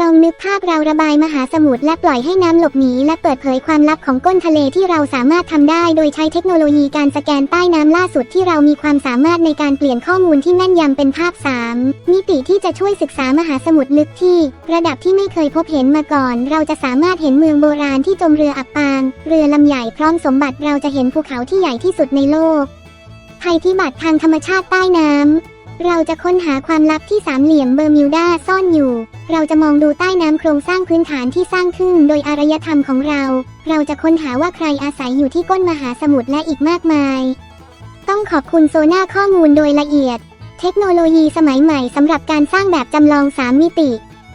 ลองนึกภาพเราระบายมหาสมุทรและปล่อยให้น้ำหลบหนีและเปิดเผยความลับของก้นทะเลที่เราสามารถทำได้ โดยใช้เทคโนโลยีการสแกนใต้น้ำล่าสุดที่เรามีความสามารถในการเปลี่ยนข้อมูลที่แม่นยำเป็นภาพ 3 มิติที่จะช่วยศึกษามหาสมุทรลึกที่ ระดับที่ไม่เคยพบเห็นมาก่อน เราจะสามารถเห็นเมืองโบราณที่จมเรืออับปาง เรือลำใหญ่พร้อมสมบัติเราจะเห็นภูเขาที่ใหญ่ที่สุดในโลกภัยพิบัติทางธรรมชาติใต้น้ำ เราจะค้นหาความลับที่สามเหลี่ยมเบอร์มิวดาซ่อนอยู่ เราจะมองดูใต้น้ำโครงสร้างพื้นฐานที่สร้างขึ้นโดยอารยธรรมของเรา เราจะค้นหาว่าใครอาศัยอยู่ที่ก้นมหาสมุทรและอีกมากมาย ต้องขอบคุณโซน่าข้อมูลโดยละเอียด เทคโนโลยีสมัยใหม่สำหรับการสร้างแบบจำลอง3มิติ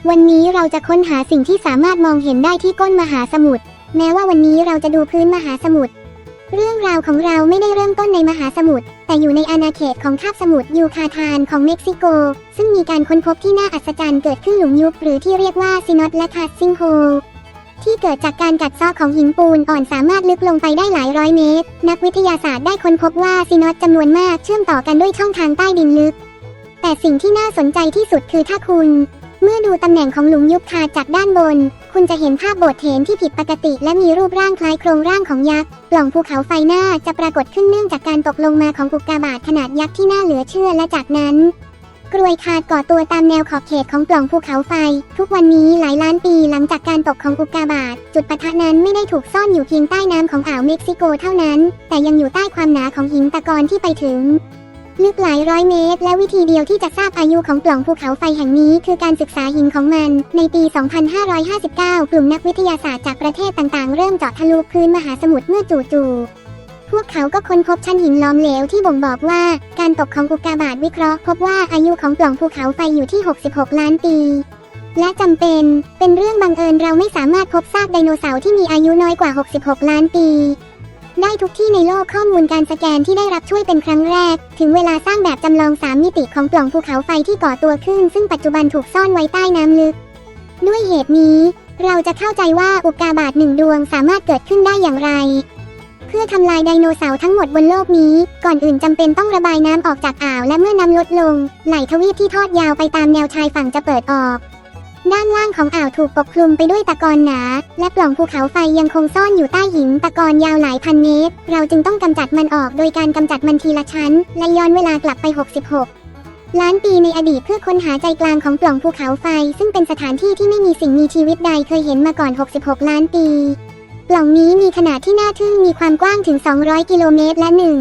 วันนี้เราจะค้นหาสิ่งที่สามารถมองเห็นได้ที่ก้นมหาสมุทร แม้ว่าวันนี้เราจะดูพื้นมหาสมุทร เรื่องราวของเราไม่ได้เริ่มต้นในมหาสมุทร แต่อยู่ในอาณาเขตของคาบสมุทรยูคาทานของเม็กซิโก ซึ่งมีการค้นพบที่น่าอัศจรรย์เกิดขึ้นหลุมยุบหรือที่เรียกว่าซินอตและคาซิงโฮที่เกิดจากการกัดเซาะของหินปูนอ่อนสามารถลึกลงไปได้หลายร้อยเมตร นักวิทยาศาสตร์ได้ค้นพบว่าซินอตจำนวนมากเชื่อมต่อกันด้วยช่องทางใต้ดินลึก แต่สิ่งที่น่าสนใจที่สุดคือถ้าคุณ เมื่อดูตำแหน่งของหลุมยุบคาจากด้านบน คุณจะเห็นภาพโบสถ์เถนที่ผิดปกติและมีรูปร่างคล้ายโครงร่างของยักษ์ ปล่องภูเขาไฟหน้าจะปรากฏขึ้นเนื่องจากการตกลงมาของอุกกาบาตขนาดยักษ์ที่น่าเหลือเชื่อและจากนั้น กรวยคาดก่อตัวตามแนวขอบเขตของปล่องภูเขาไฟ ทุกวันนี้หลายล้านปีหลังจากการตกของอุกกาบาตจุดปะทะนั้นไม่ได้ถูกซ่อนอยู่เพียงใต้น้ำของอ่าวเม็กซิโกเท่านั้น แต่ยังอยู่ใต้ความหนาของหินตะกอนที่ไปถึง ลึกหลายร้อยเมตร และวิธีเดียวที่จะทราบอายุของปล่องภูเขาไฟแห่งนี้ คือการศึกษาหินของมัน ในปี 2559 กลุ่มนักวิทยาศาสตร์จากประเทศต่างๆ เริ่มเจาะทะลุพื้นมหาสมุทรเมื่อจู่ๆพวกเขาก็ค้นพบชั้นหินล้อมเหลวที่บ่งบอกว่า การตกของอุกกาบาตวิเคราะห์พบว่าอายุของปล่องภูเขาไฟอยู่ที่ 66 ล้านปี และจำเป็น เป็นเรื่องบังเอิญเราไม่สามารถพบซากไดโนเสาร์ที่มีอายุน้อยกว่า 66 ล้านปี ได้ทุกที่ในโลกข้อมูลการสแกนที่ได้รับช่วยเป็นครั้งแรก ถึงเวลาสร้างแบบจำลอง3มิติของปล่องภูเขาไฟที่ก่อตัวขึ้น ซึ่งปัจจุบันถูกซ่อนไว้ใต้น้ำลึก ด้วยเหตุนี้ เราจะเข้าใจว่าอุกกาบาตหนึ่งดวงสามารถเกิดขึ้นได้อย่างไร เพื่อทำลายไดโนเสาร์ทั้งหมดบนโลกนี้ ก่อนอื่นจำเป็นต้องระบายน้ำออกจากอ่าวและเมื่อน้ำลดลง ไหลทวีปที่ทอดยาวไปตามแนวชายฝั่งจะเปิดออก ด้านล่างของอ่าวถูกปกคลุมไปด้วยตะกอนหนา และปล่องภูเขาไฟยังคงซ่อนอยู่ใต้หินตะกอนยาวหลายพันเมตร เราจึงต้องกำจัดมันออกโดยการกำจัดมันทีละชั้น และย้อนเวลากลับไป 66 ล้านปีในอดีตเพื่อค้นหาใจกลางของปล่องภูเขาไฟ ซึ่งเป็นสถานที่ที่ไม่มีสิ่งมีชีวิตใดเคยเห็นมาก่อน 66 ล้านปี ปล่องนี้มีขนาดที่น่าทึ่งมีความกว้างถึง 200 กิโลเมตรและหนึ่ง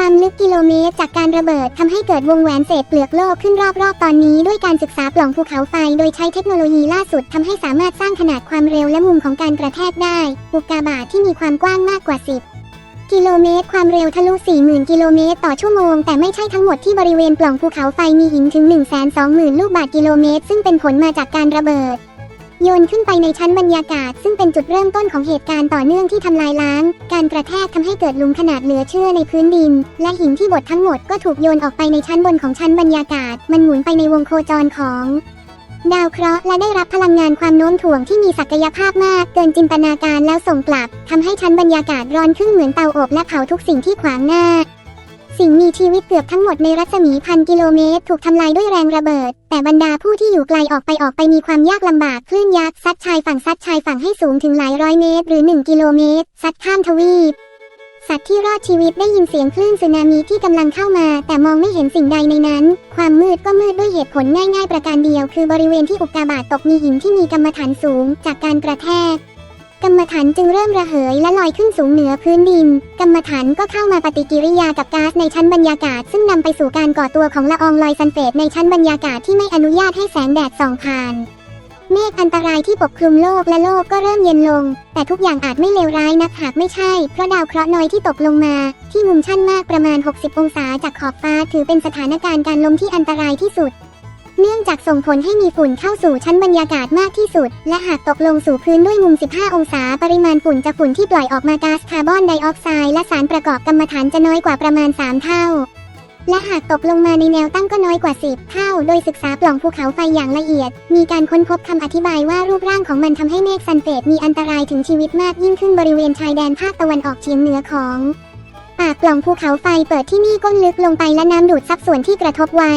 ความลึกกิโลเมตร จากการระเบิดทำให้เกิดวงแหวนเศษเปลือกโลกขึ้นรอบๆ ตอนนี้ด้วยการศึกษาปล่องภูเขาไฟ โดยใช้เทคโนโลยีล่าสุดทำให้สามารถสร้างขนาดความเร็วและมุมของการกระแทกได้ อุกกาบาตที่มีความกว้างมากกว่า 10กิโลเมตรความเร็วทะลุ 40,000 กิโลเมตรต่อชั่วโมง แต่ไม่ใช่ทั้งหมดที่บริเวณปล่องภูเขาไฟมีหินถึง 120,000 ลูกบาศก์กิโลเมตร ซึ่งเป็นผลมาจากการระเบิด โยนขึ้นไปในชั้นบรรยากาศ ซึ่งเป็นจุดเริ่มต้นของเหตุการณ์ต่อเนื่องที่ทำลายล้าง การกระแทกทำให้เกิดหลุมขนาดเหลือเชื่อในพื้นดิน และหินที่บดทั้งหมดก็ถูกโยนออกไปในชั้นบนของชั้นบรรยากาศ มันหมุนไปในวงโคจรของดาวเคราะห์และได้รับพลังงานความโน้มถ่วงที่มีศักยภาพมาก เกินจินตนาการแล้วส่งกลับทำให้ชั้นบรรยากาศร้อนขึ้นเหมือนเตาอบและเผาทุกสิ่งที่ขวางหน้า สิ่งมีชีวิตเกือบทั้งหมดในรัศมีพันกิโลเมตร ถูกทำลายด้วยแรงระเบิด แต่บรรดาผู้ที่อยู่ไกลออกไปออกไปมีความยากลำบากคลื่นยักษ์ซัดชายฝั่งซัดชายฝั่งให้สูงถึงหลายร้อยเมตร หรือ 1 กิโลเมตร ซัดข้ามทวีป สัตว์ที่รอดชีวิตได้ยินเสียงคลื่นสึนามิที่กำลังเข้ามา แต่มองไม่เห็นสิ่งใดในนั้น ความมืดก็มืดด้วยเหตุผลง่าย ๆ ประการเดียว คือบริเวณที่อุกกาบาตตกมีหินที่มีกรรมฐานสูง จากการกระแทก กรรมฐานจึงเริ่มระเหยและลอยขึ้นสูงเหนือพื้นดิน กรรมฐานก็เข้ามาปฏิกิริยากับก๊าซในชั้นบรรยากาศ ซึ่งนำไปสู่การก่อตัวของละอองลอยซัลเฟตในชั้นบรรยากาศที่ไม่อนุญาตให้แสงแดดส่องผ่านเมฆอันตรายที่ปกคลุมโลกและโลกก็เริ่มเย็นลง แต่ทุกอย่างอาจไม่เลวร้ายนักหากไม่ใช่ เพราะดาวเคราะห์น้อยที่ตกลงมา ที่มุมชั่นมากประมาณ 60 องศาจากขอบฟ้า ถือเป็นสถานการณ์การลมที่อันตรายที่สุด เนื่องจากส่งผลให้มีฝุ่นเข้าสู่ชั้นบรรยากาศมากที่สุด และหากตกลงสู่พื้นด้วยมุม 15 องศา ปริมาณฝุ่นจากฝุ่นที่ปล่อยออกมาก๊าซคาร์บอนไดออกไซด์และสารประกอบกรรมฐานจะน้อยกว่าประมาณ 3 เท่า และหากตกลงมาในแนวตั้งก็น้อยกว่า 10 เท่า โดยศึกษาปล่องภูเขาไฟอย่างละเอียด มีการค้นพบคำอธิบายว่ารูปร่างของมันทำให้เมฆซันเฟตมีอันตรายถึงชีวิตมากยิ่งขึ้นบริเวณชายแดนภาคตะวันออกเฉียงเหนือของปากปล่องภูเขาไฟเปิดที่นี่ก้นลึกลงไปและน้ำดูดซับส่วนที่กระทบไว้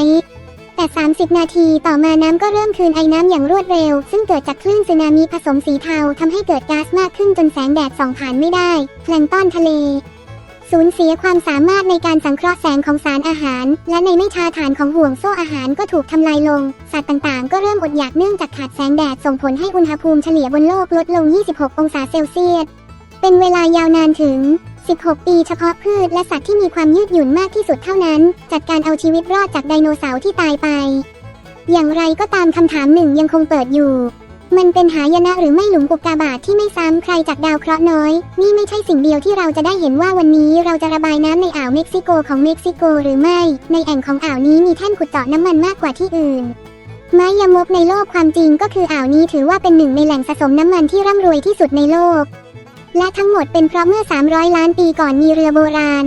แต่ 30 นาทีต่อมาน้ำก็เริ่มคืนไอ้น้ำอย่างรวดเร็ว ซึ่งเกิดจากคลื่นสึนามิผสมสีเทาทำให้เกิดก๊าซมากขึ้นจนแสงแดดส่องผ่านไม่ได้ แพลงต้อนทะเลสูญเสียความสามารถในการสังเคราะห์แสงของสารอาหาร และในไม่ช้าฐานของห่วงโซ่อาหารก็ถูกทำลายลง สัตว์ต่างๆ ก็เริ่มอดอยากเนื่องจากขาดแสงแดดส่งผลให้อุณหภูมิเฉลี่ยบนโลกลดลง 26 องศาเซลเซียส เป็นเวลายาวนานถึง 16 ปีเฉพาะพืชและสัตว์ที่มีความยืดหยุ่นมากที่สุดเท่านั้นจัดการเอาชีวิตรอดจากไดโนเสาร์ที่ตายไป อย่างไรก็ตามคำถามหนึ่งยังคงเปิดอยู่ มันเป็นหายนะหรือไม่หลุมอุกกาบาตที่ไม่ซ้ำใครจากดาวเคราะห์น้อย นี่ไม่ใช่สิ่งเดียวที่เราจะได้เห็นว่าวันนี้เราจะระบายน้ำในอ่าวเม็กซิโกของเม็กซิโกหรือไม่ ในแอ่งของอ่าวนี้มีแท่นขุดเจาะน้ำมันมากกว่าที่อื่นไม้ยมกในโลกความจริงก็คืออ่าวนี้ถือว่าเป็นหนึ่งในแหล่งสะสมน้ำมันที่ร่ำรวยที่สุดในโลก และทั้งหมดเป็นเพราะเมื่อ 300 ล้านปีก่อนมีเรือโบราณ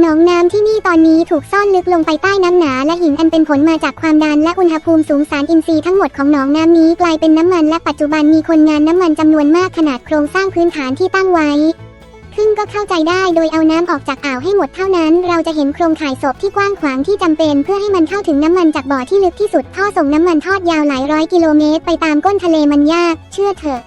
หนองน้ำที่นี่ตอนนี้ถูกซ่อนลึกลงไปใต้น้ำหนาและหินอันเป็นผลมาจากความดันและอุณหภูมิสูงสารอินทรีย์ทั้งหมดของหนองน้ำนี้กลายเป็นน้ำมันและปัจจุบันมีคนงานน้ำมันจำนวนมากขนาดโครงสร้างพื้นฐานที่ตั้งไว้ซึ่งก็เข้าใจได้โดยเอาน้ำออกจากอ่าวให้หมดเท่านั้น เราจะเห็นโครงข่ายศพที่กว้างขวางที่จำเป็น เพื่อให้มันเข้าถึงน้ำมันจากบ่อที่ลึกที่สุดท่อส่งน้ำมันทอดยาวหลายร้อยกิโลเมตร ไปตามก้นทะเลมันยาก เชื่อเถอะ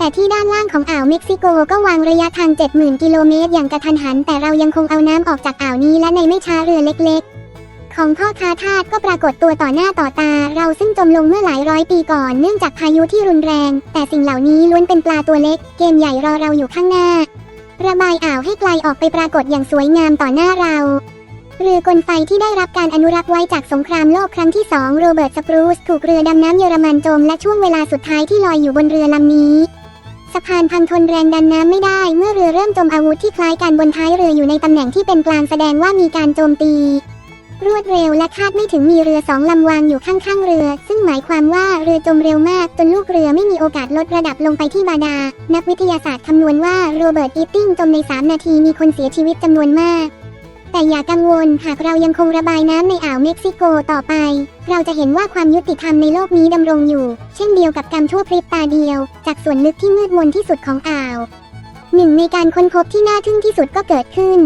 แต่ที่ด้านล่างของอ่าวเม็กซิโกก็วางระยะทาง 70,000 กิโลเมตรอย่างกระทันหัน แต่เรายังคงเอาน้ำออกจากอ่าวนี้และในไม่ช้าเรือเล็กๆ ของพ่อค้าทาสก็ปรากฏตัวต่อหน้าต่อตา เราซึ่งจมลงเมื่อหลายร้อยปีก่อนเนื่องจากพายุที่รุนแรง แต่สิ่งเหล่านี้ล้วนเป็นปลาตัวเล็ก เกมใหญ่รอเราอยู่ข้างหน้า ระบายอ่าวให้ไกลออกไปปรากฏอย่างสวยงามต่อหน้าเราเรือกลไฟที่ได้รับการอนุรักษ์ไว้จากสงครามโลกครั้งที่สองโรเบิร์ตสปรูซถูกเรือดำน้ำเยอรมันจมและช่วงเวลาสุดท้ายที่ลอยอยู่บนเรือลำนี้ สะพานพังทนแรงดันน้ำไม่ได้เมื่อเรือเริ่มจมอาวุธที่คล้ายกันบนท้ายเรืออยู่ในตำแหน่งที่เป็นกลางแสดงว่ามีการโจมตี รวดเร็วและคาดไม่ถึงมีเรือสองลำวางอยู่ข้างๆเรือ ซึ่งหมายความว่าเรือจมเร็วมากจนลูกเรือไม่มีโอกาสลดระดับลงไปที่บาดา นักวิทยาศาสตร์คำนวณว่าโรเบิร์ตอีตติ้งจมใน 3 นาทีมีคนเสียชีวิตจำนวนมาก แต่อย่ากังวลหากเรายังคงระบายน้ำในอ่าวเม็กซิโกต่อไป เราจะเห็นว่าความยุติธรรมในโลกนี้ดำรงอยู่ เช่นเดียวกับกรรมชั่วพริบตาเดียว จากส่วนลึกที่มืดมนที่สุดของอ่าวหนึ่งในการค้นพบที่น่าทึ่งที่สุดก็เกิดขึ้น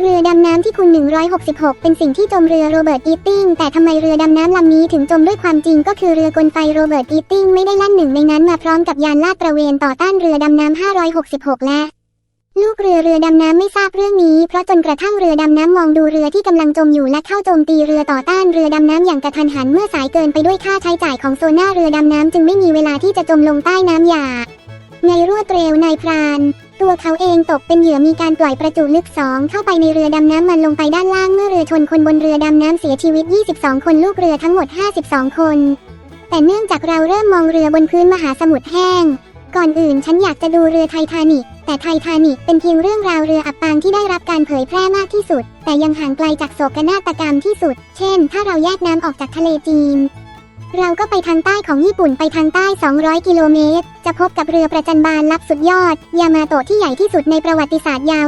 เรือดำน้ำที่คุณ 166 เป็นสิ่งที่จมเรือโรเบิร์ตอีตติ้งแต่ทำไมเรือดำน้ำลำนี้ถึงจมด้วยความจริงก็คือเรือกลไฟโรเบิร์ตอีตติ้งไม่ได้ลั่นหนึ่งในนั้นมาพร้อมกับยานลาดตระเวนต่อต้านเรือดำน้ำ566 และ ลูกเรือเรือดำน้ำไม่ทราบเรื่องนี้เพราะจนกระทั่งเรือดำน้ำมองดูเรือที่กำลังจมอยู่และเข้าโจมตีเรือต่อต้านเรือดำน้ำอย่างกระทันหันเมื่อสายเกินไปด้วยค่าใช้จ่ายของโซน่าเรือดำน้ำจึงไม่มีเวลาที่จะจมลงใต้น้ำหยาในรวดเร็วนายพราน ตัวเขาเองตกเป็นเหยื่อมีการปล่อยประจุลึกสองเข้าไปในเรือดำน้ำมันลงไปด้านล่างเมื่อเรือชนคนบนเรือดำน้ำเสียชีวิต 22 คนลูกเรือทั้งหมด 52 คน แต่เนื่องจากเราเริ่มมองเรือบนพื้นมหาสมุทรแห้ง ก่อนอื่นฉันอยากจะดูเรือไททานิกแต่ไททานิกเป็นเพียงเรื่องราวเรืออับปางที่ได้รับการเผยแพร่มากที่สุด แต่ยังห่างไกลจากโศกนาฏกรรมที่สุด เช่น ถ้าเราแยกน้ำออกจากทะเลจีน เราก็ไปทางใต้ของญี่ปุ่นไปทางใต้ 200 กิโลเมตร จะพบกับเรือประจันบานลับสุดยอด ยามาโตะที่ใหญ่ที่สุดในประวัติศาสตร์ยาว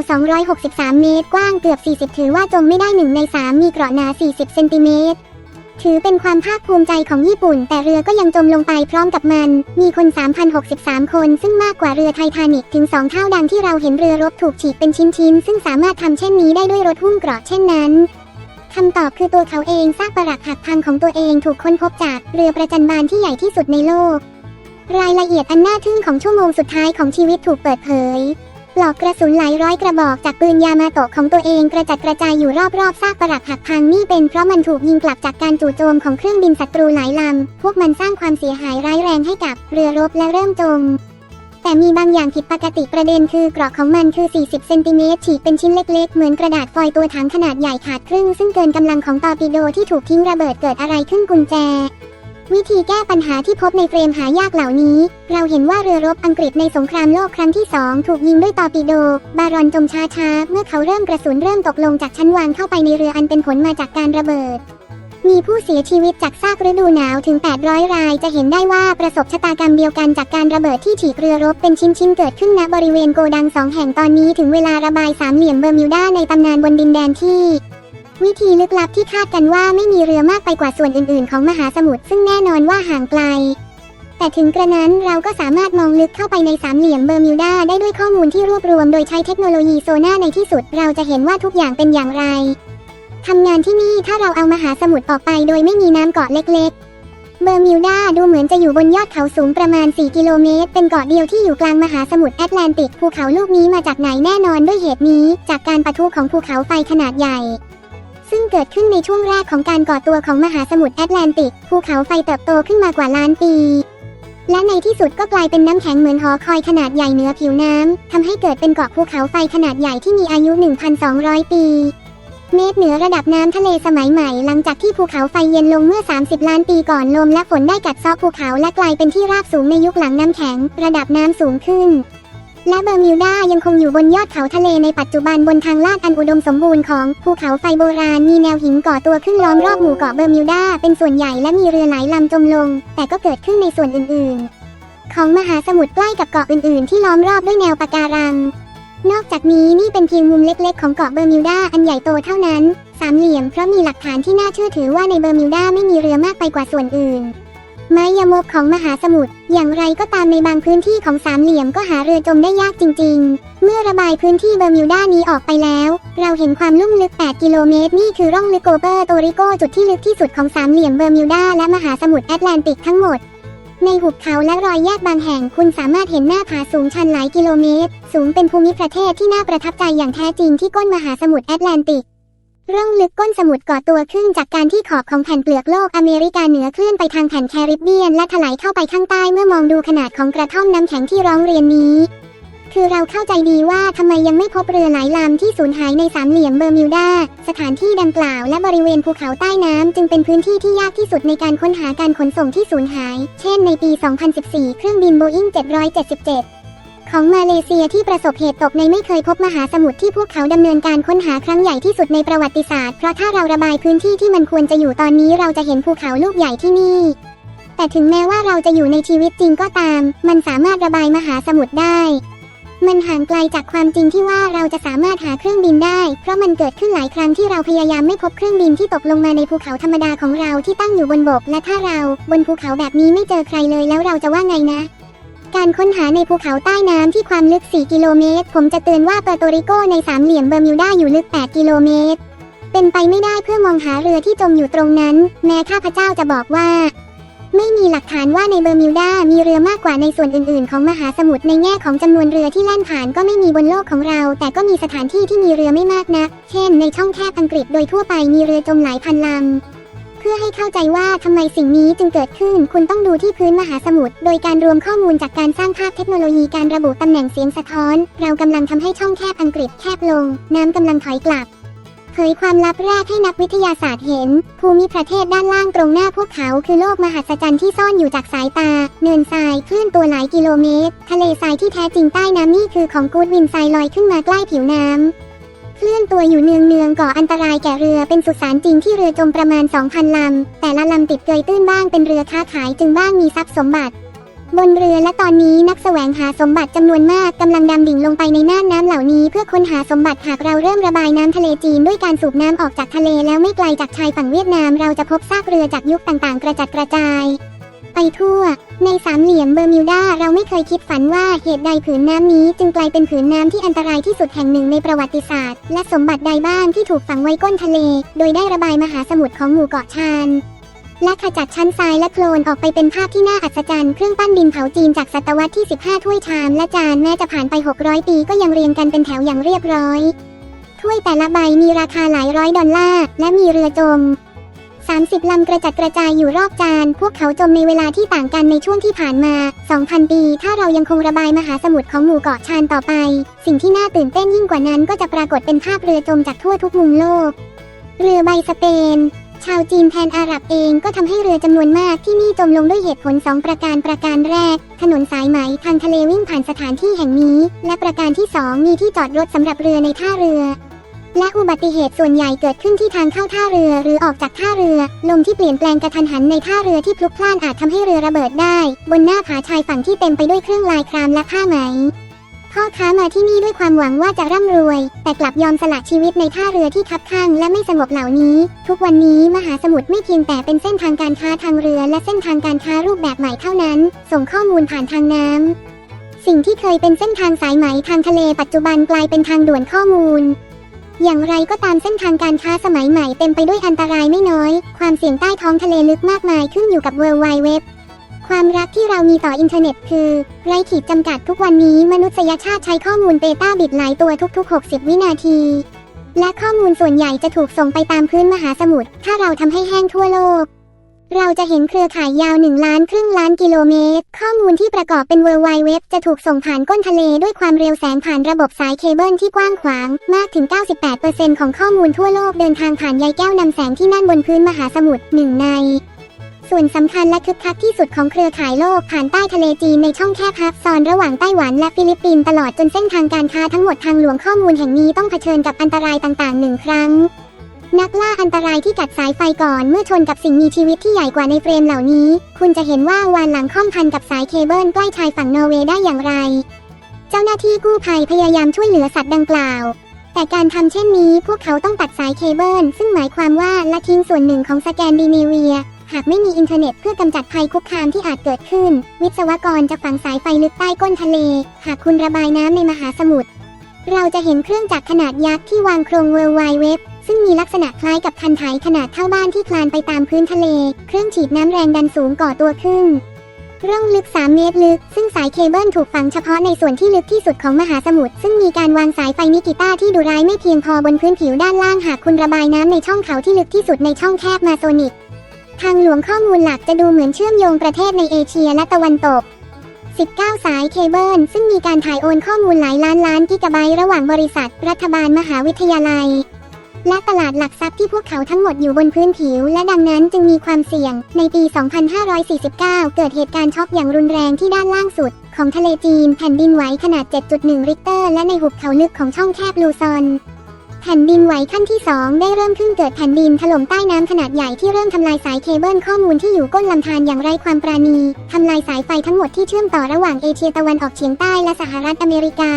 263 เมตร กว้างเกือบ 40 ถือว่าจมไม่ได้หนึ่งใน3มีเกราะหนา 40 เซนติเมตร ถือเป็นความภาคภูมิใจของญี่ปุ่น แต่เรือก็ยังจมลงไปพร้อมกับมัน มีคน 3,063 คน ซึ่งมากกว่าเรือไททานิกถึง 2 เท่าดังที่เราเห็นเรือรบถูกฉีกเป็นชิ้นๆ ซึ่งสามารถทำเช่นนี้ได้ด้วยรถหุ้มเกราะเช่นนั้นคำตอบคือตัวเขาเองซากปรักหักพังของตัวเองถูกค้นพบจากเรือประจันบานที่ใหญ่ที่สุดในโลก รายละเอียดอันน่าทึ่งของชั่วโมงสุดท้ายของชีวิตถูกเปิดเผย ปลอกกระสุนหลายร้อยกระบอกจากปืนยามาโตะของตัวเองกระจัดกระจายอยู่รอบๆซากปรักหักพังนี่เป็นเพราะมันถูกยิงกลับจากการจู่โจมของเครื่องบินศัตรูหลายลำ พวกมันสร้างความเสียหายร้ายแรงให้กับเรือรบและเริ่มจมแต่มีบางอย่างผิดปกติประเด็นคือ กราะของมันคือ 40 เซนติเมตรฉีกเป็นชิ้นเล็กๆ เหมือนกระดาษฟอยล์ตัวถังขนาดใหญ่ขาดครึ่ง ซึ่งเกินกำลังของตอร์ปิโดที่ถูกทิ้งระเบิดเกิดอะไรขึ้นกุญแจ วิธีแก้ปัญหาที่พบในเฟรมหายากเหล่านี้ เราเห็นว่าเรือรบอังกฤษในสงครามโลกครั้งที่สองถูกยิงด้วยตอร์ปิโด บารอนจมช้าๆ เมื่อเขาเริ่มกระสุนเริ่มตกลงจากชั้นวางเข้าไปในเรืออันเป็นผลมาจากการระเบิด มีผู้เสียชีวิตจากซากฤดูหนาวถึง 800 ราย จะเห็นได้ว่าประสบชะตากรรมเดียวกันจากการระเบิดที่ฉีกเรือรบเป็นชิ้นๆเกิดขึ้นณบริเวณโกดังสองแห่งตอนนี้ถึงเวลาระบายสามเหลี่ยมเบอร์มิวดาในตำนานบนดินแดนที่ วิธีลึกลับที่คาดกันว่าไม่มีเรือมากไปกว่าส่วนอื่นๆ ของมหาสมุทรซึ่งแน่นอนว่าห่างไกล แต่ถึงกระนั้นเราก็สามารถมองลึกเข้าไปในสามเหลี่ยมเบอร์มิวดาได้ด้วยข้อมูลที่รวบรวมโดยใช้เทคโนโลยีโซน่าในที่สุดเราจะเห็นว่าทุกอย่างเป็นอย่างไรทำงานที่นี่ถ้าเราเอามหาสมุทรออกไปโดยไม่มีน้ำเกาะเล็กๆ เบอร์มิวดาดูเหมือนจะอยู่บนยอดเขาสูงประมาณ 4 กิโลเมตร เป็นเกาะเดียวที่อยู่กลางมหาสมุทรแอตแลนติก ภูเขาลูกนี้มาจากไหนแน่นอนด้วยเหตุนี้ จากการปะทุของภูเขาไฟขนาดใหญ่ ซึ่งเกิดขึ้นในช่วงแรกของการก่อตัวของมหาสมุทรแอตแลนติก ภูเขาไฟเติบโตขึ้นมากว่าล้านปี และในที่สุดก็กลายเป็นน้ำแข็งเหมือนหอคอยขนาดใหญ่เหนือผิวน้ำทำให้เกิดเป็นเกาะภูเขาไฟขนาดใหญ่ที่มีอายุ 1,200 ปี เมตรเหนือระดับน้ำทะเลสมัยใหม่ หลังจากที่ภูเขาไฟเย็นลงเมื่อ 30 ล้านปีก่อนลมและฝนได้กัดเซาะภูเขาและกลายเป็นที่ราบสูงในยุคหลังน้ำแข็ง ระดับน้ำสูงขึ้น และเบอร์มิวดายังคงอยู่บนยอดเขาทะเลในปัจจุบันบนทางลาดอันอุดมสมบูรณ์ของภูเขาไฟโบราณมีแนวหินก่อตัวขึ้นล้อมรอบหมู่เกาะเบอร์มิวดาเป็นส่วนใหญ่และมีเรือหลายลำจมลง แต่ก็เกิดขึ้นในส่วนอื่นๆ ของมหาสมุทรใกล้กับเกาะอื่นๆ ที่ล้อมรอบด้วยแนวปะการัง นอกจากนี้นี่เป็นเพียงมุมเล็กๆ ของเกาะเบอร์มิวดาอันใหญ่โตเท่านั้น สามเหลี่ยมเพราะมีหลักฐานที่น่าเชื่อถือว่าในเบอร์มิวดาไม่มีเรือมากไปกว่าส่วนอื่น ไม้ยมกของมหาสมุทร อย่างไรก็ตามในบางพื้นที่ของสามเหลี่ยมก็หาเรือจมได้ยากจริง ๆ เมื่อระบายพื้นที่เบอร์มิวดานี้ออกไปแล้ว เราเห็นความลุ่มลึก 8 กิโลเมตร นี่คือร่องลึกโกเปอร์โตริโกจุดที่ลึกที่สุดของสามเหลี่ยมเบอร์มิวดาและมหาสมุทรแอตแลนติกทั้งหมดในหุบเขาและรอยแยกบางแห่งคุณสามารถเห็นหน้าผาสูงชันหลายกิโลเมตร สูงเป็นภูมิประเทศที่น่าประทับใจอย่างแท้จริงที่ก้นมหาสมุทรแอตแลนติก ร่องลึกก้นสมุทรก่อตัวขึ้นจากการที่ขอบของแผ่นเปลือกโลกอเมริกาเหนือเคลื่อนไปทางแผ่นแคริบเบียนและถลายเข้าไปข้างใต้เมื่อมองดูขนาดของกระท่อมน้ำแข็งที่ร้องเรียนนี้ คือเราเข้าใจดีว่าทำไมยังไม่พบเรือหลายลำที่สูญหายในสามเหลี่ยมเบอร์มิวดา สถานที่ดังกล่าวและบริเวณภูเขาใต้น้ำจึงเป็นพื้นที่ที่ยากที่สุดในการค้นหาการขนส่งที่สูญหาย เช่นในปี 2014 เครื่องบินโบอิ้ง777 ของมาเลเซียที่ประสบเหตุตกในไม่เคยพบมหาสมุทรที่พวกเขาดำเนินการค้นหาครั้งใหญ่ที่สุดในประวัติศาสตร์ เพราะถ้าเราระบายพื้นที่ที่มันควรจะอยู่ตอนนี้เราจะเห็นภูเขาลูกใหญ่ที่นี่ แต่ถึงแม้ว่าเราจะอยู่ในชีวิตจริงก็ตาม มันสามารถระบายมหาสมุทรได้ มันห่างไกลจากความจริงที่ว่าเราจะสามารถหาเครื่องบินได้ เพราะมันเกิดขึ้นหลายครั้งที่เราพยายามไม่พบเครื่องบินที่ตกลงมาในภูเขาธรรมดาของเราที่ตั้งอยู่บนบก และถ้าเราบนภูเขาแบบนี้ไม่เจอใครเลยแล้วเราจะว่าไงนะ การค้นหาในภูเขาใต้น้ำที่ความลึก 4 กิโลเมตร ผมจะเตือนว่าเปอร์โตริโกในสามเหลี่ยมเบอร์มิวดาอยู่ลึก 8 กิโลเมตร เป็นไปไม่ได้เพื่อมองหาเรือที่จมอยู่ตรงนั้น แม้ข้าพเจ้าจะบอกว่า ไม่มีหลักฐานว่าในเบอร์มิวดามีเรือมากกว่าในส่วนอื่นๆ ของมหาสมุทรในแง่ของจำนวนเรือที่แล่นผ่านก็ไม่มีบนโลกของเรา แต่ก็มีสถานที่ที่มีเรือไม่มากนัก เช่น ในช่องแคบอังกฤษโดยทั่วไปมีเรือจมหลายพันลำ เพื่อให้เข้าใจว่าทำไมสิ่งนี้จึงเกิดขึ้น คุณต้องดูที่พื้นมหาสมุทร โดยการรวมข้อมูลจากการสร้างภาพเทคโนโลยีการระบุตำแหน่งเสียงสะท้อน เรากำลังทำให้ช่องแคบอังกฤษแคบลง น้ำกำลังถอยกลับ เผยความลับแรกให้นักวิทยาศาสตร์เห็น ภูมิประเทศด้านล่างตรงหน้าพวกเขา คือโลกมหัศจรรย์ที่ซ่อนอยู่จากสายตา เนินทรายคลื่นตัวหลายกิโลเมตร ทะเลทรายที่แท้จริงใต้น้ำนี่คือของกูดวินทรายลอยขึ้นมาใกล้ผิวน้ำ เคลื่อนตัวอยู่เนืองเนืองๆก่ออันตรายแก่เรือเป็นสุสานจริงที่เรือจมประมาณ 2,000 ลำ แต่ละลำติดเกยตื้นบ้างเป็นเรือค้าขายจึงบ้างมีทรัพย์สมบัติ บนเรือและตอนนี้นักแสวงหาสมบัติจำนวนมากกำลังดำดิ่งลงไปในน่านน้ำเหล่านี้ เพื่อค้นหาสมบัติหากเราเริ่มระบายน้ำทะเลจีนด้วยการสูบน้ำออกจากทะเลแล้วไม่ไกลจากชายฝั่งเวียดนามเราจะพบซากเรือจากยุคต่างๆ กระจัดกระจาย ไปทั่ว ในสามเหลี่ยมเบอร์มิวดาเราไม่เคยคิดฝันว่าเหตุใดผืนน้ำนี้ จึงกลายเป็นผืนน้ำที่อันตรายที่สุดแห่งหนึ่งในประวัติศาสตร์ และสมบัติใดบ้างที่ถูกฝังไว้ก้นทะเล โดยได้ระบายมหาสมุทรของหมู่เกาะชานและขจัดชั้นทรายและโคลนออกไปเป็นภาพที่น่าอัศจรรย์ เครื่องปั้นดินเผาจีนจากศตวรรษที่ 15 ถ้วยชามและจานแม้จะผ่านไป 600 ปีก็ยังเรียงกันเป็นแถวอย่างเรียบร้อย ถ้วยแต่ละใบมีราคาหลายร้อยดอลลาร์และมีเรือจม 30 ลำกระจัดกระจายอยู่รอบจาน พวกเขาจมในเวลาที่ต่างกันในช่วงที่ผ่านมา 2,000 ปี ถ้าเรายังคงระบายมหาสมุทรของหมู่เกาะชานต่อไป สิ่งที่น่าตื่นเต้นยิ่งกว่านั้นก็จะปรากฏเป็นภาพเรือจมจากทั่วทุกมุมโลก เรือใบสเปน ชาวจีนแทนอาหรับเองก็ทำให้เรือจำนวนมากที่นี่จมลงด้วยเหตุผล 2 ประการประการแรก ถนนสายไหมทางทะเลวิ่งผ่านสถานที่แห่งนี้ และประการที่ 2 มีที่จอดรถสำหรับเรือในท่าเรือ และอุบัติเหตุส่วนใหญ่เกิดขึ้นที่ทางเข้าท่าเรือหรือออกจากท่าเรือ ลมที่เปลี่ยนแปลงกระทันหันในท่าเรือที่พลุกพล่านอาจทำให้เรือระเบิดได้ บนหน้าผาชายฝั่งที่เต็มไปด้วยเครื่องลายครามและผ้าไหมพ่อค้ามาที่นี่ด้วยความหวังว่าจะร่ำรวย แต่กลับยอมสละชีวิตในท่าเรือที่คับข้างและไม่สงบเหล่านี้ ทุกวันนี้มหาสมุทรไม่เพียงแต่เป็นเส้นทางการค้าทางเรือและเส้นทางการค้ารูปแบบใหม่เท่านั้น ส่งข้อมูลผ่านทางน้ำสิ่งที่เคยเป็นเส้นทางสายไหมทางทะเลปัจจุบันกลายเป็นทางด่วนข้อมูล อย่างไรก็ตามเส้นทางการค้าสมัยใหม่เต็มไปด้วยอันตรายไม่น้อย ความเสี่ยงใต้ท้องทะเลลึกมากมายขึ้นอยู่กับ World Wide Web ความรักที่เรามีต่ออินเทอร์เน็ตคือไร้ขีดจำกัดทุกวันนี้มนุษยชาติใช้ข้อมูลเบต้าบิตหลายตัวทุกๆ 60 วินาที และข้อมูลส่วนใหญ่จะถูกส่งไปตามพื้นมหาสมุทรถ้าเราทำให้แห้งทั่วโลก เราจะเห็นเครือข่ายยาว 1 ล้านครึ่งล้านกิโลเมตร ข้อมูลที่ประกอบเป็น World Wide Web จะถูกส่งผ่านก้นทะเลด้วยความเร็วแสงผ่านระบบสายเคเบิลที่กว้างขวาง มากถึง 98%ของข้อมูลทั่วโลกเดินทางผ่านใยแก้วนำแสงที่นั่นบนพื้นมหาสมุทรหนึ่งในส่วนสำคัญและคึกคักที่สุดของเครือข่ายโลกผ่านใต้ทะเลจีนในช่องแคบฮับซอนระหว่างไต้หวันและฟิลิปปินส์ตลอดจนเส้นทางการค้าทั้งหมดทางหลวงข้อมูลแห่งนี้ต้องเผชิญกับอันตรายต่างๆหนึ่งครั้ง นักล่าอันตรายที่กัดสายไฟก่อนเมื่อชนกับสิ่งมีชีวิตที่ใหญ่กว่าในเฟรมเหล่านี้ คุณจะเห็นว่าวานหลังค่อมพันกับสายเคเบิลใกล้ชายฝั่งนอร์เวย์ได้อย่างไร เจ้าหน้าที่กู้ภัยพยายามช่วยเหลือสัตว์ดังกล่าว แต่การทำเช่นนี้พวกเขาต้องตัดสายเคเบิลซึ่งหมายความว่าละทิ้งส่วนหนึ่งของสแกนดิเนเวีย หากไม่มีอินเทอร์เน็ตเพื่อกำจัดภัยคุกคามที่อาจเกิดขึ้น วิศวกรจะฝังสายไฟลึกใต้ก้นทะเล หากคุณระบายน้ำในมหาสมุทรเราจะเห็นเครื่องจักรขนาดยักษ์ที่วางโครงเวอร์ไวเว็บ ซึ่งมีลักษณะคล้ายกับคันไถขนาดเท่าบ้านที่คลานไปตามพื้นทะเล เครื่องฉีดน้ำแรงดันสูงก่อตัวขึ้น ร่องลึก 3 เมตรลึก ซึ่งสายเคเบิลถูกฝังเฉพาะในส่วนที่ลึกที่สุดของมหาสมุทร ซึ่งมีการวางสายไฟนิกิต้าที่ดุร้ายไม่เพียงพอบนพื้นผิวด้านล่างหากคุณระบายน้ำในช่องเขาที่ลึกที่สุดในช่องแคบมาโซนิก ทางหลวงข้อมูลหลักจะดูเหมือนเชื่อมโยงประเทศในเอเชียและตะวันตก19 สายเคเบิลซึ่งมีการถ่ายโอนข้อมูลหลายล้านล้านกิกะไบต์ระหว่างบริษัท รัฐบาลมหาวิทยาลัย และตลาดหลักทรัพย์ที่พวกเขาทั้งหมดอยู่บนพื้นผิว และดังนั้นจึงมีความเสี่ยง ในปี 2549 เกิดเหตุการณ์ช็อกอย่างรุนแรงที่ด้านล่างสุด ของทะเลจีนแผ่นดินไหวขนาด 7.1 ริกเตอร์ และในหุบเขาลึกของช่องแคบลูซอนแผ่นดินไหวขั้นที่ 2 ได้เริ่มขึ้นเกิดแผ่นดินถล่มใต้น้ำขนาดใหญ่ที่เริ่มทำลายสายเคเบิลข้อมูลที่อยู่ก้นลำธารอย่างไร้ความปราณีทำลายสายไฟทั้งหมดที่เชื่อมต่อระหว่างเอเชียตะวันออกเฉียงใต้และสหรัฐอเมริกา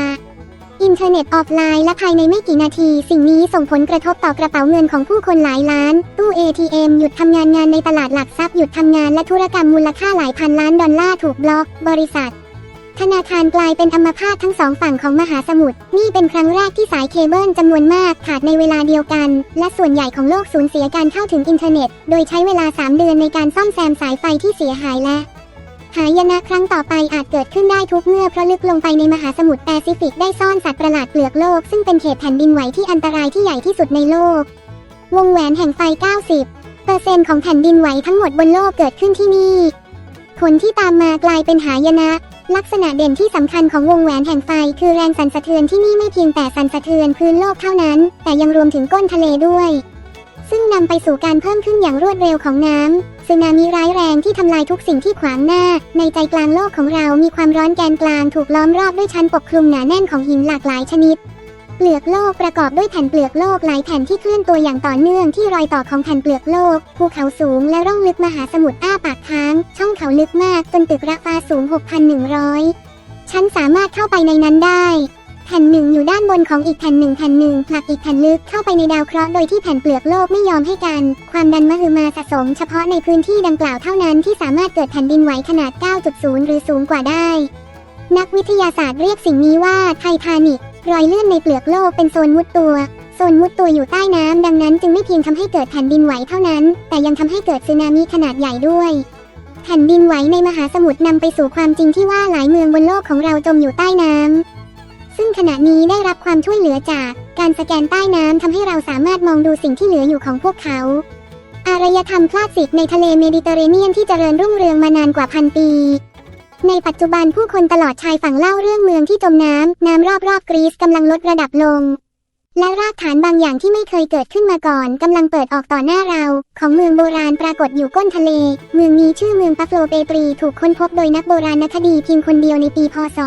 อินเทอร์เน็ตออฟไลน์และภายในไม่กี่นาที สิ่งนี้ส่งผลกระทบต่อกระเป๋าเงินของผู้คนหลายล้าน ตู้ ATM หยุดทำงานงานในตลาดหลักทรัพย์หยุดทำงานและธุรกรรมมูลค่าหลายพันล้านดอลลาร์ถูกบล็อก บริษัทธนาคารกลายเป็นอัมพาตทั้งสองฝั่งของมหาสมุทร นี่เป็นครั้งแรกที่สายเคเบิลจำนวนมากขาดในเวลาเดียวกัน และส่วนใหญ่ของโลกสูญเสียการเข้าถึงอินเทอร์เน็ต โดยใช้เวลา 3 เดือนในการซ่อมแซมสายไฟที่เสียหายและ หายนะครั้งต่อไปอาจเกิดขึ้นได้ทุกเมื่อเพราะลึกลงไปในมหาสมุทรแปซิฟิกได้ซ่อนสัตว์ประหลาดเปลือกโลก ซึ่งเป็นเขตแผ่นดินไหวที่อันตรายที่ใหญ่ที่สุดในโลก วงแหวนแห่งไฟ 90เปอร์เซ็นต์ของแผ่นดินไหวทั้งหมดบนโลกเกิดขึ้นที่นี่ ผลที่ตามมากลายเป็นหายนะ ลักษณะเด่นที่สำคัญของวงแหวนแห่งไฟ คือแรงสั่นสะเทือนที่นี่ไม่เพียงแต่สั่นสะเทือนพื้นโลกเท่านั้น แต่ยังรวมถึงก้นทะเลด้วย ซึ่งนำไปสู่การเพิ่มขึ้นอย่างรวดเร็วของน้ำ สึนามิร้ายแรงที่ทำลายทุกสิ่งที่ขวางหน้า ในใจกลางโลกของเรามีความร้อนแกนกลางถูกล้อมรอบด้วยชั้นปกคลุมหนาแน่นของหินหลากหลายชนิดเปลือกโลกประกอบด้วยแผ่นเปลือกโลกหลายแผ่นที่เคลื่อนตัวอย่างต่อเนื่องที่รอยต่อของแผ่นเปลือกโลก ภูเขาสูงและร่องลึกมหาสมุทรอ้าปากค้าง ช่องเขาลึกมากจนตึกระฟ้าสูง 6,100ฉันสามารถเข้าไปในนั้นได้ ผ่นหนึ่งอยู่ด้านบนของอีกแผ่นหนึ่งแผ่นหนึ่งผลักอีกแผ่นลึกเข้าไปในดาวเคราะห์โดยที่แผ่นเปลือกโลกไม่ยอมให้กัน ความดันมหึมาสะสมเฉพาะในพื้นที่ดังกล่าวเท่านั้นที่สามารถเกิดแผ่นดินไหวขนาด 9.0 หรือสูงกว่าได้ นักวิทยาศาสตร์เรียกสิ่งนี้ว่าไททานิกรอยเลื่อนในเปลือกโลกเป็นโซนมุดตัวโซนมุดตัวอยู่ใต้น้ำดังนั้นจึงไม่เพียงทำให้เกิดแผ่นดินไหวเท่านั้น แต่ยังทำให้เกิดสึนามิขนาดใหญ่ด้วยแผ่นดินไหวในมหาสมุทรนำไปสู่ความจริงที่ว่าหลายเมืองบนโลกของเราจมอยู่ใต้น้ำ ซึ่งขณะนี้ได้รับความช่วยเหลือจากการสแกนใต้น้ำทำให้เราสามารถมองดูสิ่งที่เหลืออยู่ของพวกเขา อารยธรรมคลาสสิกในทะเลเมดิเตอร์เรเนียนที่เจริญรุ่งเรืองมานานกว่าพันปี ในปัจจุบันผู้คนตลอดชายฝั่งเล่าเรื่องเมืองที่จมน้ำ น้ำรอบๆกรีซกำลังลดระดับลง และรากฐานบางอย่างที่ไม่เคยเกิดขึ้นมาก่อนกำลังเปิดออกต่อหน้าเรา ของเมืองโบราณปรากฏอยู่ก้นทะเล เมืองนี้ชื่อเมืองปัฟโลเปปรี ถูกค้นพบโดยนักโบราณคดีเพียงคนเดียวในปีพศ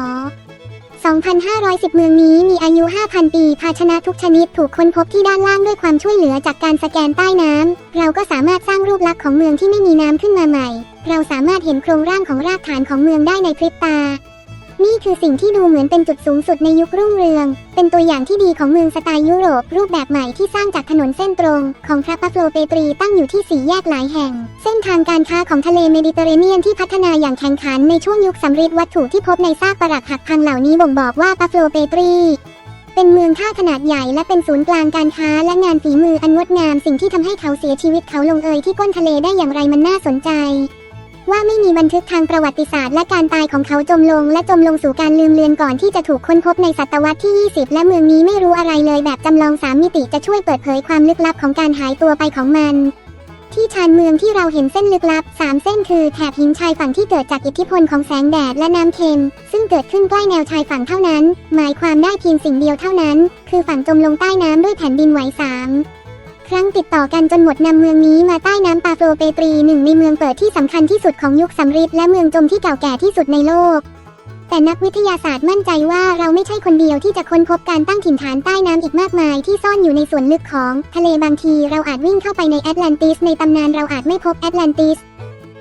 2,510 เมืองนี้มีอายุ 5,000 ปี ภาชนะทุกชนิดถูกค้นพบที่ด้านล่างด้วยความช่วยเหลือจากการสแกนใต้น้ำ เราก็สามารถสร้างรูปลักษณ์ของเมืองที่ไม่มีน้ำขึ้นมาใหม่ เราสามารถเห็นโครงร่างของรากฐานของเมืองได้ในพริบตา นี่คือสิ่งที่ดูเหมือนเป็นจุดสูงสุดในยุครุ่งเรือง เป็นตัวอย่างที่ดีของเมืองสไตล์ยุโรป รูปแบบใหม่ที่สร้างจากถนนเส้นตรง ของพระปัฟโลเปตรีตั้งอยู่ที่สี่แยกหลายแห่ง เส้นทางการค้าของทะเลเมดิเตอร์เรเนียนที่พัฒนาอย่างแข่งขันในช่วงยุคสำริดวัตถุที่พบในซากปรักหักพังเหล่านี้บ่งบอกว่าปัฟโลเปตรีเป็นเมืองท่าขนาดใหญ่และเป็นศูนย์กลางการค้าและงานฝีมืออันงดงาม สิ่งที่ทำให้เขาเสียชีวิตเขาลงเอยที่ก้นทะเลได้อย่างไรมันน่าสนใจ ว่าไม่มีบันทึกทางประวัติศาสตร์และการตายของเขาจมลง และจมลงสู่การลืมเลือนก่อนที่จะถูกค้นพบในศตวรรษที่ 20 และเมืองนี้ไม่รู้อะไรเลยแบบจำลองสามมิติจะช่วยเปิดเผยความลึกลับของการหายตัวไปของมันที่ชานเมืองที่เราเห็นเส้นลึกลับสามเส้นคือแถบหินชายฝั่งที่เกิดจากอิทธิพลของแสงแดดและน้ำเค็ม ซึ่งเกิดขึ้นใกล้แนวชายฝั่งเท่านั้น หมายความได้เพียงสิ่งเดียวเท่านั้น คือฝั่งจมลงใต้น้ำด้วยแผ่นดินไหวสาม ครั้งติดต่อกันจนหมดนำเมืองนี้มาใต้น้ำปาโฟเปตรีหนึ่งในเมืองเปิดที่สำคัญที่สุดของยุคสำริดและเมืองจมที่เก่าแก่ที่สุดในโลก แต่นักวิทยาศาสตร์มั่นใจว่าเราไม่ใช่คนเดียวที่จะค้นพบการตั้งถิ่นฐานใต้น้ำอีกมากมายที่ซ่อนอยู่ในส่วนลึกของทะเลบางทีเราอาจวิ่งเข้าไปในแอตแลนติสในตำนานเราอาจไม่พบแอตแลนติส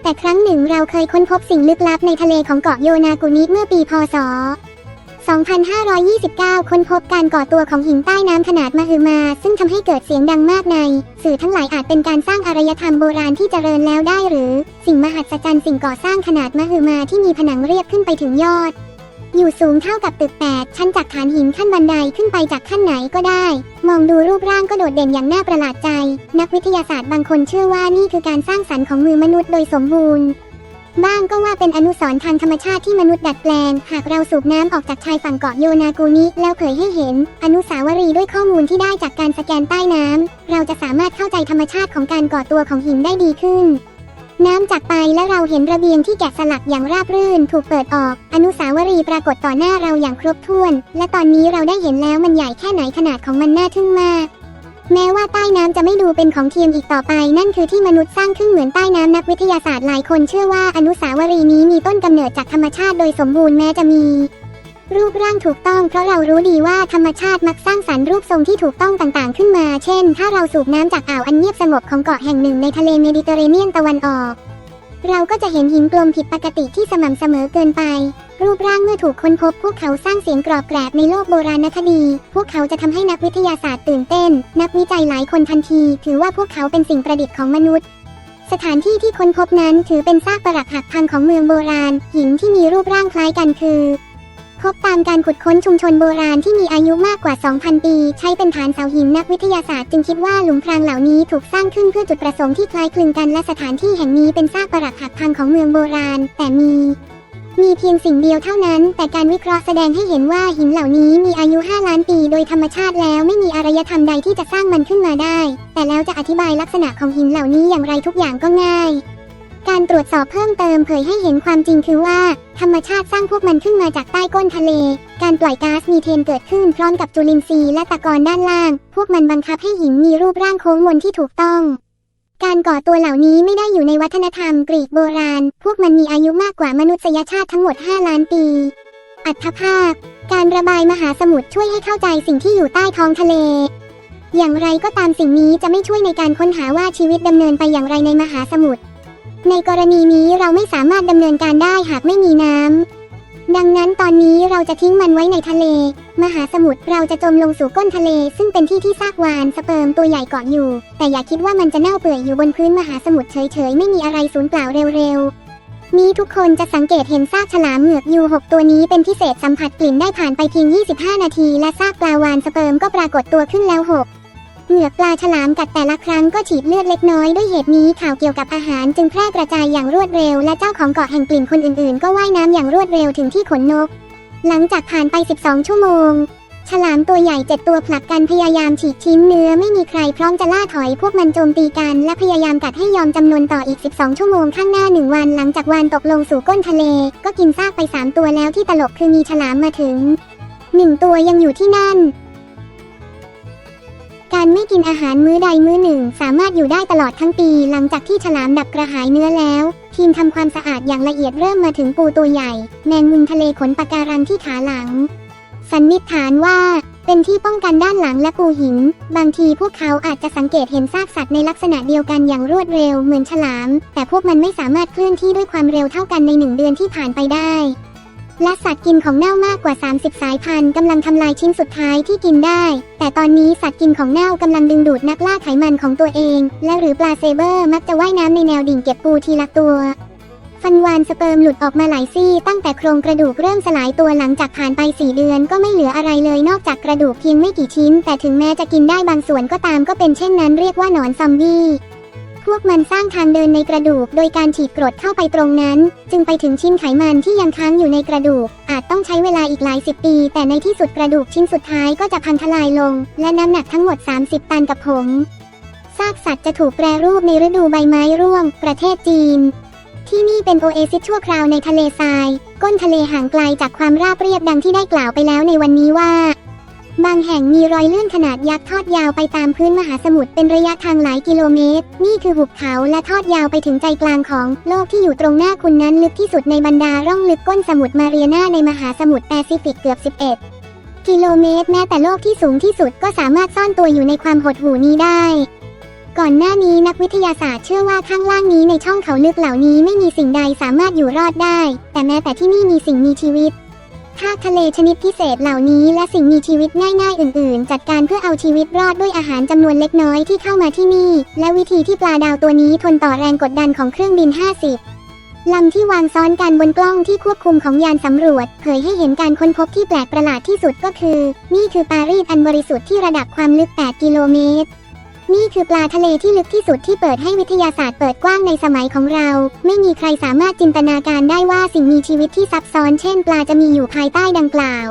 แต่ครั้งหนึ่งเราเคยค้นพบสิ่งลึกลับในทะเลของเกาะโยนากุนิเมื่อปีพศ 2529 ค้นพบการก่อตัวของหินใต้น้ำขนาดมหึมา ซึ่งทำให้เกิดเสียงดังมากใน สื่อทั้งหลายอาจเป็นการสร้างอารยธรรมโบราณที่เจริญแล้วได้หรือ สิ่งมหัศจรรย์สิ่งก่อสร้างขนาดมหึมาที่มีผนังเรียบขึ้นไปถึงยอด อยู่สูงเท่ากับตึก 8 ชั้นจากฐานหินขั้นบันไดขึ้นไปจากขั้นไหนก็ได้ มองดูรูปร่างก็โดดเด่นอย่างน่าประหลาดใจ นักวิทยาศาสตร์บางคนเชื่อว่านี่คือการสร้างสรรค์ของมือมนุษย์โดยสมบูรณ์ บ้างก็ว่าเป็นอนุสรณ์ทางธรรมชาติที่มนุษย์ดัดแปลง หากเราสูบน้ำออกจากชายฝั่งเกาะโยนากูนิแล้วเผยให้เห็น อนุสาวรีย์ด้วยข้อมูลที่ได้จากการสแกนใต้น้ำเราจะสามารถเข้าใจธรรมชาติของการก่อตัวของหินได้ดีขึ้นน้ำจากไปและเราเห็นระเบียงที่แกะสลักอย่างราบรื่น ถูกเปิดออก อนุสาวรีย์ปรากฏต่อหน้าเราอย่างครบถ้วน และตอนนี้เราได้เห็นแล้วมันใหญ่แค่ไหนขนาดของมันน่าทึ่งมาก แม้ว่าใต้น้ำจะไม่ดูเป็นของเทียมอีกต่อไป นั่นคือที่มนุษย์สร้างขึ้นเหมือนใต้น้ำนักวิทยาศาสตร์หลายคนเชื่อว่าอนุสาวรีย์นี้มีต้นกำเนิดจากธรรมชาติโดยสมบูรณ์แม้จะมี รูปร่างถูกต้องเพราะเรารู้ดีว่าธรรมชาติมักสร้างสรรค์รูปทรงที่ถูกต้องต่างๆ ขึ้นมา เช่น ถ้าเราสูบน้ำจากอ่าวอันเงียบสงบของเกาะแห่งหนึ่งในทะเลเมดิเตอร์เรเนียนตะวันออก เราก็จะเห็นหินกลมผิดปกติที่สม่ำเสมอเกินไป รูปร่างเมื่อถูกค้นพบพวกเขาสร้างเสียงกรอบแกรบในโลกโบราณคดี พวกเขาจะทำให้นักวิทยาศาสตร์ตื่นเต้น นักวิจัยหลายคนทันที ถือว่าพวกเขาเป็นสิ่งประดิษฐ์ของมนุษย์สถานที่ที่ค้นพบนั้นถือเป็นซากปรักหักพังของเมืองโบราณ หินที่มีรูปร่างคล้ายกันคือ พบตามการขุดค้นชุมชนโบราณที่มีอายุมากกว่า 2,000 ปี ใช้เป็นฐานเสาหินนักวิทยาศาสตร์จึงคิดว่าหลุมพรางเหล่านี้ถูกสร้างขึ้นเพื่อจุดประสงค์ที่คล้ายคลึงกันและสถานที่แห่งนี้เป็นซากปรักหักพังของเมืองโบราณ แต่มี มีเพียงสิ่งเดียวเท่านั้น แต่การวิเคราะห์แสดงให้เห็นว่าหินเหล่านี้มีอายุ 5 ล้านปีโดยธรรมชาติแล้วไม่มีอารยธรรมใดที่จะสร้างมันขึ้นมาได้ แต่แล้วจะอธิบายลักษณะของหินเหล่านี้อย่างไรทุกอย่างก็ง่าย การตรวจสอบเพิ่มเติมเผยให้เห็นความจริงคือว่า ธรรมชาติสร้างพวกมันขึ้นมาจากใต้ก้นทะเล การปล่อยก๊าซมีเทนเกิดขึ้นพร้อมกับจุลินทรีย์และตะกอนด้านล่าง พวกมันบังคับให้หินมีรูปร่างโค้งมนที่ถูกต้อง การก่อตัวเหล่านี้ไม่ได้อยู่ในวัฒนธรรมกรีกโบราณ พวกมันมีอายุมากกว่ามนุษยชาติทั้งหมด 5 ล้านปี อัตภาพ การระบายมหาสมุทรช่วยให้เข้าใจสิ่งที่อยู่ใต้ท้องทะเลอย่างไรก็ตามสิ่งนี้จะไม่ช่วยในการค้นหาว่าชีวิตดำเนินไปอย่างไรในมหาสมุทร ในกรณีนี้เราไม่สามารถดำเนินการได้หากไม่มีน้ำ ดังนั้นตอนนี้เราจะทิ้งมันไว้ในทะเล มหาสมุทรเราจะจมลงสู่ก้นทะเล ซึ่งเป็นที่ที่ซากวานสเปิร์มตัวใหญ่เกาะอยู่ แต่อย่าคิดว่ามันจะเน่าเปื่อยอยู่บนพื้นมหาสมุทรเฉยๆ ไม่มีอะไรสูญเปล่าเร็วๆ นี้ทุกคนจะสังเกตเห็นซากฉลามเหงือกยูหกตัวนี้เป็นพิเศษสัมผัสกลิ่นได้ผ่านไปเพียง 25 นาที และซากปลาวานสเปิร์มก็ปรากฏตัวขึ้นแล้วหก เหงือกปลาฉลามกัดแต่ละครั้งก็ฉีดเลือดเล็กน้อยด้วยเหตุนี้ข่าวเกี่ยวกับอาหารจึงแพร่กระจายอย่างรวดเร็ว และเจ้าของเกาะแห่งกลิ่นคนอื่นๆ ก็ว่ายน้ำอย่างรวดเร็วถึงที่ขนนก หลังจากผ่านไป 12 ชั่วโมง ฉลามตัวใหญ่เจ็ดตัวผลักกันพยายามฉีกชิ้นเนื้อไม่มีใครพร้อมจะล่าถอยพวกมันโจมตีกันและพยายามกัดให้ยอมจำนวนต่ออีก 12 ชั่วโมงข้างหน้าหนึ่งวันหลังจากวานตกลงสู่ก้นทะเล ก็กินซากไป 3 ตัวแล้วที่ตลกคือมีฉลามมาถึงหนึ่งตัวยังอยู่ที่นั่น การไม่กินอาหารมื้อใดมื้อหนึ่ง สามารถอยู่ได้ตลอดทั้งปี หลังจากที่ฉลามดับกระหายเนื้อแล้ว ทีมทำความสะอาดอย่างละเอียดเริ่มมาถึงปูตัวใหญ่ แมงมุมทะเลขนปะการังที่ขาหลัง สันนิษฐานว่า เป็นที่ป้องกันด้านหลังและปูหิน บางทีพวกเขาอาจจะสังเกตเห็นซากสัตว์ในลักษณะเดียวกันอย่างรวดเร็วเหมือนฉลาม แต่พวกมันไม่สามารถเคลื่อนที่ด้วยความเร็วเท่ากันในหนึ่งเดือนที่ผ่านไปได้ และสัตว์กินของเน่ามากกว่า 30 สายพันธุ์กำลังทำลายชิ้นสุดท้ายที่กินได้ แต่ตอนนี้สัตว์กินของเน่ากำลังดึงดูดนักล่าไขมันของตัวเอง และหรือปลาเซเบอร์มักจะว่ายน้ำในแนวดิ่งเก็บปูทีละตัว ฟันวานสเปิร์มหลุดออกมาหลายซี่ ตั้งแต่โครงกระดูกเริ่มสลายตัวหลังจากผ่านไป 4 เดือนก็ไม่เหลืออะไรเลยนอกจากกระดูกเพียงไม่กี่ชิ้น แต่ถึงแม้จะกินได้บางส่วนก็ตามก็เป็นเช่นนั้นเรียกว่าหนอนซอมบี้ พวกมันสร้างทางเดินในกระดูก โดยการฉีดกรดเข้าไปตรงนั้น จึงไปถึงชิ้นไขมันที่ยังค้างอยู่ในกระดูก อาจต้องใช้เวลาอีกหลายสิบปี แต่ในที่สุดกระดูกชิ้นสุดท้ายก็จะพังทลายลง และน้ำหนักทั้งหมด 30 ตันกับผงซากสัตว์จะถูกแปรรูปในฤดูใบไม้ร่วง ประเทศจีน ที่นี่เป็นโอเอซิสชั่วคราวในทะเลทราย ก้นทะเลห่างไกลจากความราบเรียบดังที่ได้กล่าวไปแล้วในวันนี้ว่า บางแห่งมีรอยเลื่อนขนาดยักษ์ทอดยาวไปตามพื้นมหาสมุทรเป็นระยะทางหลายกิโลเมตร นี่คือหุบเขาและทอดยาวไปถึงใจกลางของโลกที่อยู่ตรงหน้าคุณนั้นลึกที่สุดในบรรดาร่องลึกก้นสมุทรมาเรียนาในมหาสมุทรแปซิฟิกเกือบ 11 กิโลเมตร แม้แต่โลกที่สูงที่สุดก็สามารถซ่อนตัวอยู่ในความหดหู่นี้ได้ ก่อนหน้านี้นักวิทยาศาสตร์เชื่อว่าข้างล่างนี้ในช่องเขาลึกเหล่านี้ไม่มีสิ่งใดสามารถอยู่รอดได้ แต่แม้แต่ที่นี่มีสิ่งมีชีวิต ทากทะเลชนิดพิเศษเหล่านี้และสิ่งมีชีวิตง่ายๆ อื่นๆ จัดการเพื่อเอาชีวิตรอดด้วยอาหารจำนวนเล็กน้อยที่เข้ามาที่นี่ และวิธีที่ปลาดาวตัวนี้ทนต่อแรงกดดันของเครื่องบิน 50ลำที่วางซ้อนกันบนกล้องที่ควบคุมของยานสำรวจ เผยให้เห็นการค้นพบที่แปลกประหลาดที่สุดก็คือ นี่คือปารีสอันบริสุทธิ์ที่ระดับความลึก 8 กิโลเมตร นี่คือปลาทะเลที่ลึกที่สุดที่เปิดให้วิทยาศาสตร์เปิดกว้างในสมัยของเรา ไม่มีใครสามารถจินตนาการได้ว่าสิ่งมีชีวิตที่ซับซ้อนเช่นปลาจะมีอยู่ภายใต้ดังกล่าว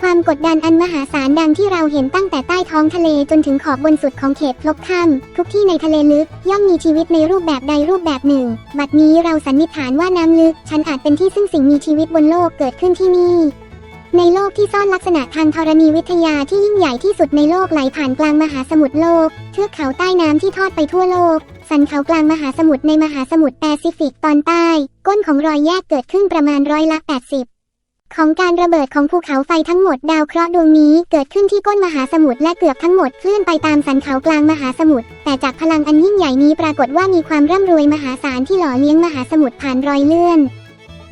ความกดดันอันมหาศาลดังที่เราเห็นตั้งแต่ใต้ท้องทะเลจนถึงขอบบนสุดของเขตพลบค่ำทุกที่ในทะเลลึกย่อมมีชีวิตในรูปแบบใดรูปแบบหนึ่ง บัดนี้เราสันนิษฐานว่าน้ำลึกฉันอาจเป็นที่ซึ่งสิ่งมีชีวิตบนโลกเกิดขึ้นที่นี่ ในโลกที่ซ่อนลักษณะทางธรณีวิทยาที่ยิ่งใหญ่ที่สุดในโลกไหลผ่านกลางมหาสมุทรโลก เทือกเขาใต้น้ำที่ทอดไปทั่วโลก สันเขากลางมหาสมุทรในมหาสมุทรแปซิฟิกตอนใต้ ก้นของรอยแยกเกิดขึ้นประมาณร้อยละ 80 ของการระเบิดของภูเขาไฟทั้งหมดดาวเคราะห์ดวงนี้เกิดขึ้นที่ก้นมหาสมุทรและเกือบทั้งหมดเคลื่อนไปตามสันเขากลางมหาสมุทรแต่จากพลังอันยิ่งใหญ่นี้ปรากฏว่ามีความร่ำรวยมหาศาลที่หล่อเลี้ยงมหาสมุทรผ่านรอยเลื่อน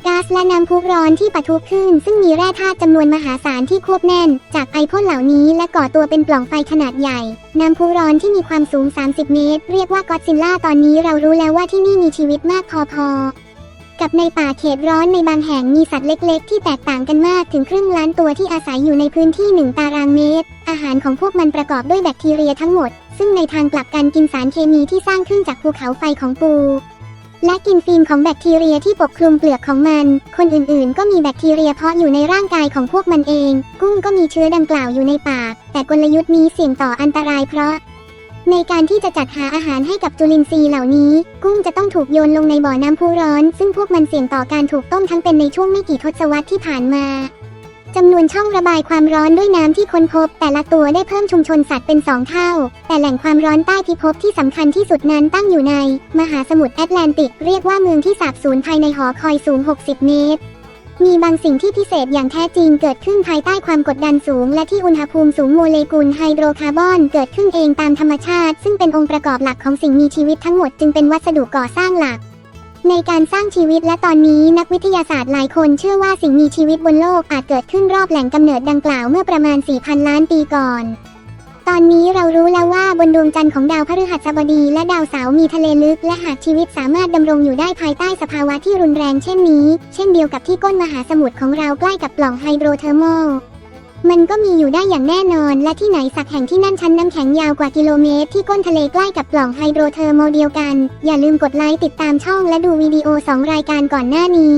ก๊าซและน้ำพุร้อนที่ปะทุขึ้น ซึ่งมีแร่ธาตุจำนวนมหาศาลที่ควบแน่น จากไอพ่นเหล่านี้และก่อตัวเป็นปล่องไฟขนาดใหญ่ น้ำพุร้อนที่มีความสูง 30 เมตร เรียกว่ากอดซิลล่าตอนนี้เรารู้แล้วว่าที่นี่มีชีวิตมากพอๆกับในป่าเขตร้อนในบางแห่งมีสัตว์เล็กๆ ที่แตกต่างกันมากถึงครึ่งล้านตัวที่อาศัยอยู่ในพื้นที่หนึ่งตารางเมตร อาหารของพวกมันประกอบด้วยแบคทีเรียทั้งหมด ซึ่งในทางกลับกันกินสารเคมีที่สร้างขึ้นจากภูเขาไฟของปู และกินฟิล์มของแบคทีเรียที่ปกคลุมเปลือกของมัน คนอื่นๆ ก็มีแบคทีเรียเพาะอยู่ในร่างกายของพวกมันเอง กุ้งก็มีเชื้อดังกล่าวอยู่ในปาก แต่กลยุทธ์นี้เสี่ยงต่ออันตรายเพราะ ในการที่จะจัดหาอาหารให้กับจุลินทรีย์เหล่านี้ กุ้งจะต้องถูกโยนลงในบ่อน้ำพุร้อน ซึ่งพวกมันเสี่ยงต่อการถูกต้มทั้งเป็นในช่วงไม่กี่ทศวรรษที่ผ่านมา จำนวนช่องระบายความร้อนด้วยน้ำที่ค้นพบ แต่ละตัวได้เพิ่มชุมชนสัตว์เป็นสองเท่า แต่แหล่งความร้อนใต้พิภพที่สำคัญที่สุดนั้นตั้งอยู่ใน มหาสมุทรแอตแลนติก เรียกว่าเมืองที่สาบสูญภายในหอคอยสูง 60 เมตร มีบางสิ่งที่พิเศษอย่างแท้จริงเกิดขึ้นภายใต้ความกดดันสูง และที่อุณหภูมิสูงโมเลกุลไฮโดรคาร์บอนเกิดขึ้นเองตามธรรมชาติ ซึ่งเป็นองค์ประกอบหลักของสิ่งมีชีวิตทั้งหมดจึงเป็นวัสดุก่อสร้างหลัก ในการสร้างชีวิตและตอนนี้นักวิทยาศาสตร์หลายคนเชื่อว่าสิ่งมีชีวิตบนโลกอาจเกิดขึ้นรอบแหล่งกำเนิดดังกล่าวเมื่อประมาณ 4,000 ล้านปีก่อน ตอนนี้เรารู้แล้วว่าบนดวงจันทร์ของดาวพฤหัสบดีและดาวเสาร์มีทะเลลึก และหากชีวิตสามารถดำรงอยู่ได้ภายใต้สภาวะที่รุนแรงเช่นนี้ เช่นเดียวกับที่ก้นมหาสมุทรของเราใกล้กับปล่องไฮโดรเทอร์โม มันก็มีอยู่ได้อย่างแน่นอน และที่ไหนสักแห่งที่นั่นชั้นน้ำแข็งยาวกว่ากิโลเมตร ที่ก้นทะเลใกล้กับปล่องไฮโดรเทอร์โมเดียวกัน อย่าลืมกดไลค์ติดตามช่องและดูวิดีโอ 2 รายการก่อนหน้านี้